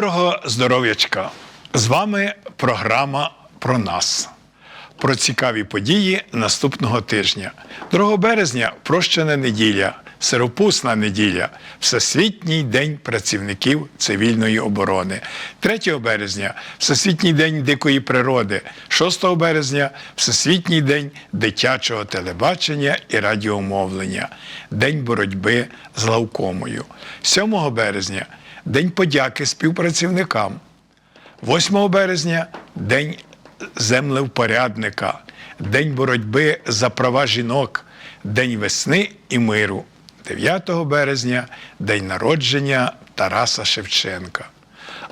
Доброго здоров'ячка! З вами програма про нас. Про цікаві події наступного тижня. 2 березня прощена неділя, сиропусна неділя, Всесвітній день працівників цивільної оборони. 3 березня Всесвітній день дикої природи. 6 березня Всесвітній день дитячого телебачення і радіомовлення, День боротьби з глаукомою. 7 березня День подяки співпрацівникам. 8 березня День землевпорядника, День боротьби за права жінок, День весни і миру. 9 березня День народження Тараса Шевченка.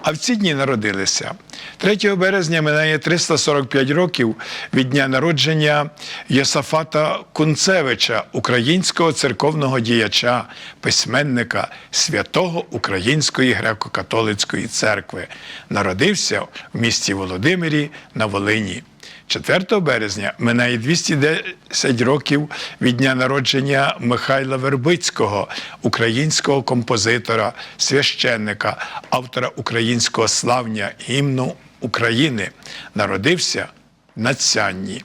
А в ці дні народилися. 3 березня минає 345 років від дня народження Єсафата Кунцевича, українського церковного діяча, письменника святого Української греко-католицької церкви. Народився в місті Володимирі на Волині. 4 березня минає 210 років від дня народження Михайла Вербицького, українського композитора, священника, автора українського славня гімну України. Народився на Цянні.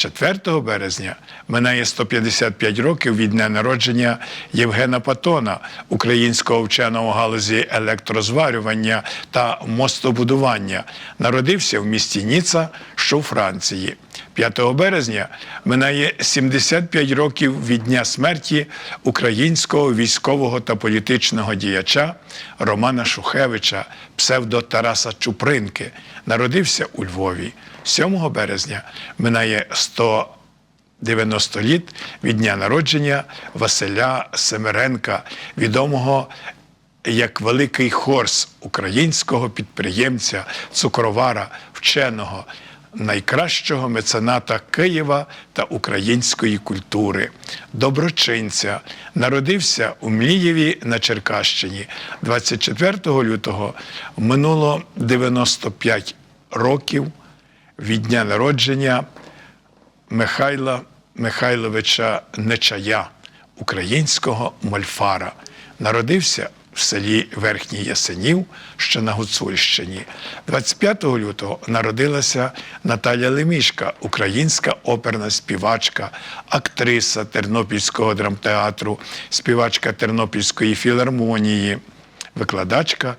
4 березня минає 155 років від дня народження Євгена Патона, українського вченого в галузі електрозварювання та мостобудування. Народився в місті Ніца, що у Франції. 5 березня минає 75 років від дня смерті українського військового та політичного діяча Романа Шухевича, псевдо Тараса Чупринки. Народився у Львові. 7 березня минає 190 літ від дня народження Василя Семеренка, відомого як Великий Хорс українського підприємця, цукровара, вченого, найкращого мецената Києва та української культури, доброчинця, народився у Млієві на Черкащині 24 лютого. Минуло 95 років від дня народження Михайла Михайловича Нечая, українського мольфара. Народився в селі Верхній Ясенів, що на Гуцульщині. 25 лютого народилася Наталя Лемішка, українська оперна співачка, актриса Тернопільського драмтеатру, співачка Тернопільської філармонії, викладачка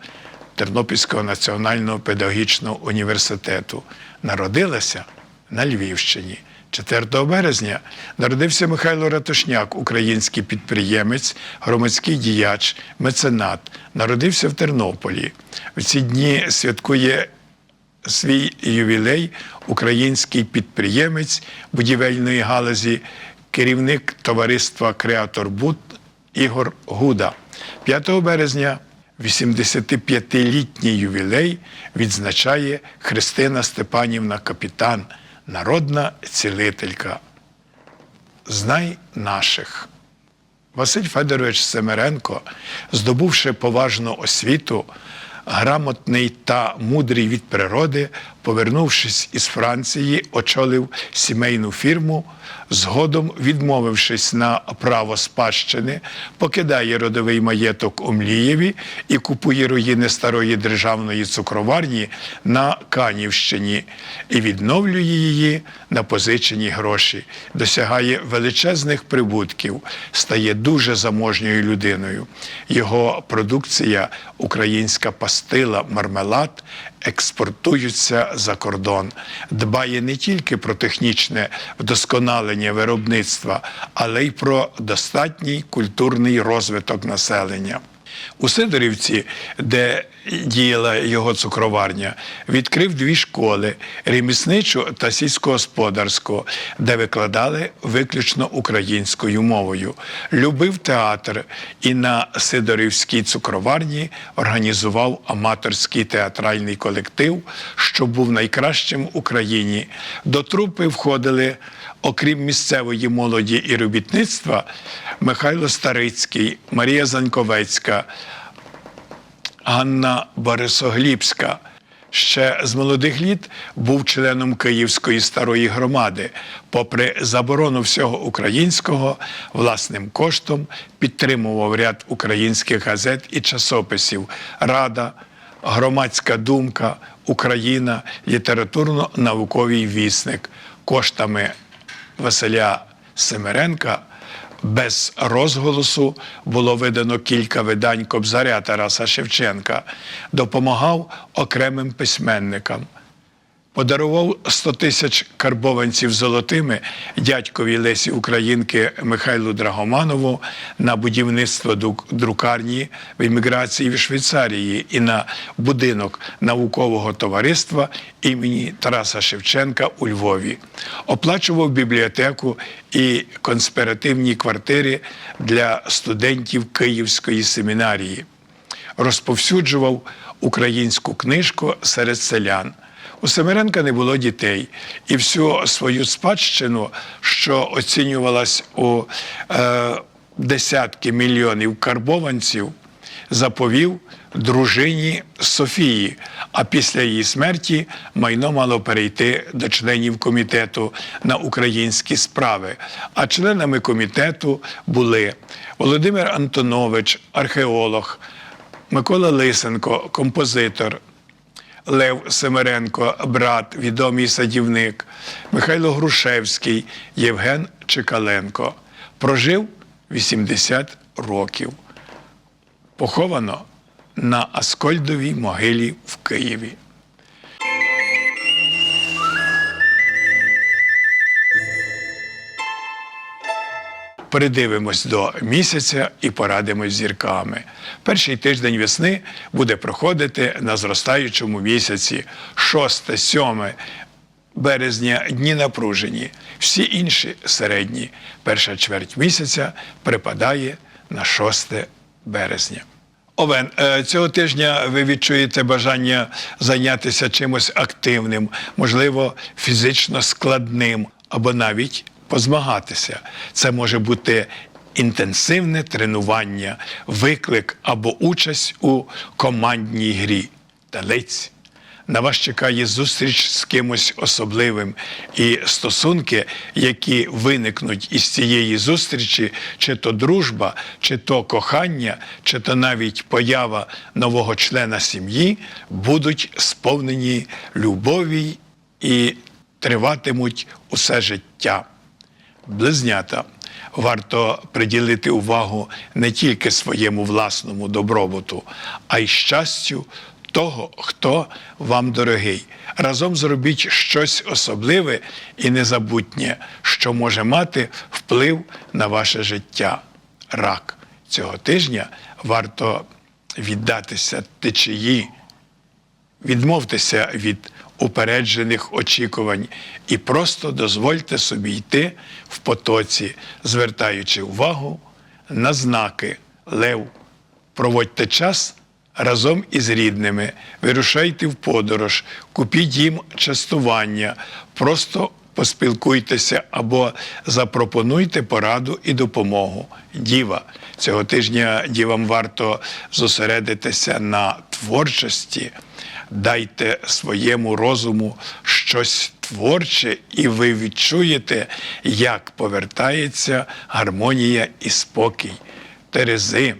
Тернопільського національного педагогічного університету. Народилася на Львівщині. 4 березня народився Михайло Ратушняк, український підприємець, громадський діяч, меценат. Народився в Тернополі. В ці дні святкує свій ювілей український підприємець будівельної галузі, керівник товариства Креатор Буд Ігор Гуда. 5 березня 85-літній ювілей відзначає Христина Степанівна Капітан, народна цілителька. Знай наших. Василь Федорович Семеренко, здобувши поважну освіту, грамотний та мудрий від природи, повернувшись із Франції, очолив сімейну фірму, згодом відмовившись на право спадщини, покидає родовий маєток у Млієві і купує руїни старої державної цукроварні на Канівщині і відновлює її на позичені гроші, досягає величезних прибутків, стає дуже заможньою людиною. Його продукція, українська пастила, мармелад експортуються за кордон, дбає не тільки про технічне вдосконалення виробництва, але й про достатній культурний розвиток населення. У Сидорівці, де діяла його цукроварня, відкрив дві школи ремісничу та сільськогосподарську, де викладали виключно українською мовою. Любив театр і на Сидорівській цукроварні організував аматорський театральний колектив, що був найкращим в Україні. До трупи входили. Окрім місцевої молоді і робітництва, Михайло Старицький, Марія Заньковецька, Ганна Борисоглібська. Ще з молодих літ був членом Київської старої громади. Попри заборону всього українського, власним коштом підтримував ряд українських газет і часописів Рада, громадська думка, Україна, літературно-науковий вісник коштами Василя Семеренка. Без розголосу було видано кілька видань Кобзаря Тараса Шевченка, допомагав окремим письменникам. Подарував 100 тисяч карбованців золотими дядькові Лесі Українки Михайлу Драгоманову на будівництво друкарні в еміграції в Швейцарії і на будинок наукового товариства імені Тараса Шевченка у Львові. Оплачував бібліотеку і конспіративні квартири для студентів Київської семінарії розповсюджував українську книжку серед селян. У Семеренка не було дітей, і всю свою спадщину, що оцінювалась у е, десятки мільйонів карбованців, заповів дружині Софії. А після її смерті майно мало перейти до членів комітету на українські справи. А членами комітету були Володимир Антонович, археолог, Микола Лисенко, композитор, Лев Семеренко, брат, відомий садівник, Михайло Грушевський, Євген Чекаленко. Прожив 80 років. Поховано на Аскольдовій могилі в Києві. Передивимось до місяця і порадимось зірками. Перший тиждень весни буде проходити на зростаючому місяці 6-7 березня дні напружені, всі інші середні. Перша чверть місяця припадає на 6 березня. Овен, е, цього тижня ви відчуєте бажання зайнятися чимось активним, можливо, фізично складним або навіть позмагатися. Це може бути інтенсивне тренування, виклик або участь у командній грі. Талець. На вас чекає зустріч з кимось особливим, і стосунки, які виникнуть із цієї зустрічі, чи то дружба, чи то кохання, чи то навіть поява нового члена сім'ї, будуть сповнені любові і триватимуть усе життя. Близнята. Варто приділити увагу не тільки своєму власному добробуту, а й щастю того, хто вам дорогий. Разом зробіть щось особливе і незабутнє, що може мати вплив на ваше життя. Рак цього тижня варто віддатися течії, відмовтеся від упереджених очікувань і просто дозвольте собі йти в потоці, звертаючи увагу на знаки лев. Проводьте час разом із рідними, вирушайте в подорож, купіть їм частування, просто поспілкуйтеся або запропонуйте пораду і допомогу. Діва. Цього тижня дівам варто зосередитися на творчості. Дайте своєму розуму щось творче, і ви відчуєте, як повертається гармонія і спокій. Терези.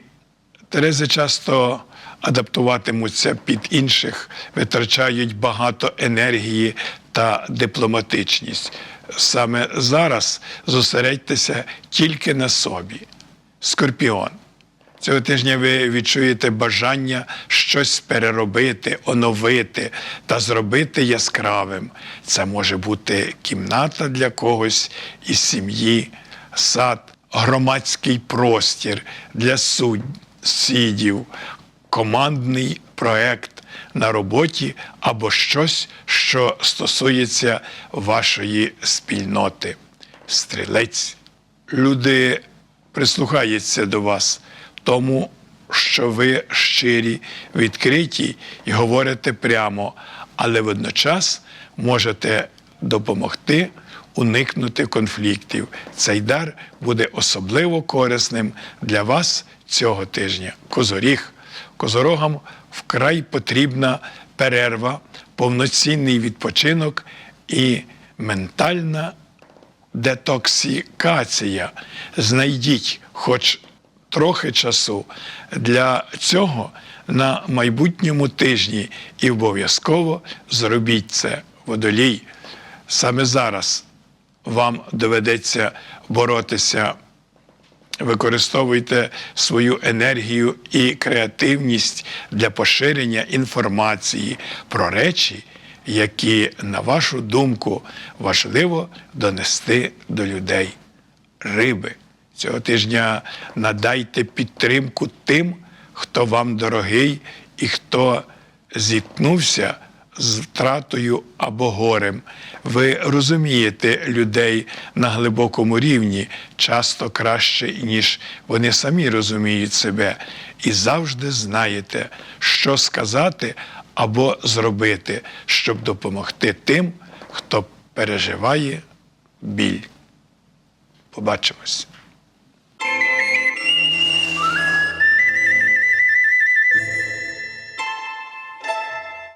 Терези часто адаптуватимуться під інших, витрачають багато енергії та дипломатичність. Саме зараз зосередьтеся тільки на собі. Скорпіон. Цього тижня ви відчуєте бажання щось переробити, оновити та зробити яскравим. Це може бути кімната для когось із сім'ї, сад, громадський простір для сусідів, командний проект на роботі або щось, що стосується вашої спільноти. Стрілець. Люди прислухаються до вас, тому що ви щирі, відкриті і говорите прямо, але водночас можете допомогти уникнути конфліктів. Цей дар буде особливо корисним для вас цього тижня. Козоріг. Козорогам вкрай потрібна перерва, повноцінний відпочинок і ментальна детоксикація. Знайдіть хоч трохи часу. Для цього на майбутньому тижні і обов'язково зробіть це водолій. Саме зараз вам доведеться боротися використовуйте свою енергію і креативність для поширення інформації про речі, які, на вашу думку, важливо донести до людей. Риби. Цього тижня надайте підтримку тим, хто вам дорогий і хто зіткнувся з втратою або горем. Ви розумієте людей на глибокому рівні часто краще, ніж вони самі розуміють себе, і завжди знаєте, що сказати або зробити, щоб допомогти тим, хто переживає біль. Побачимось.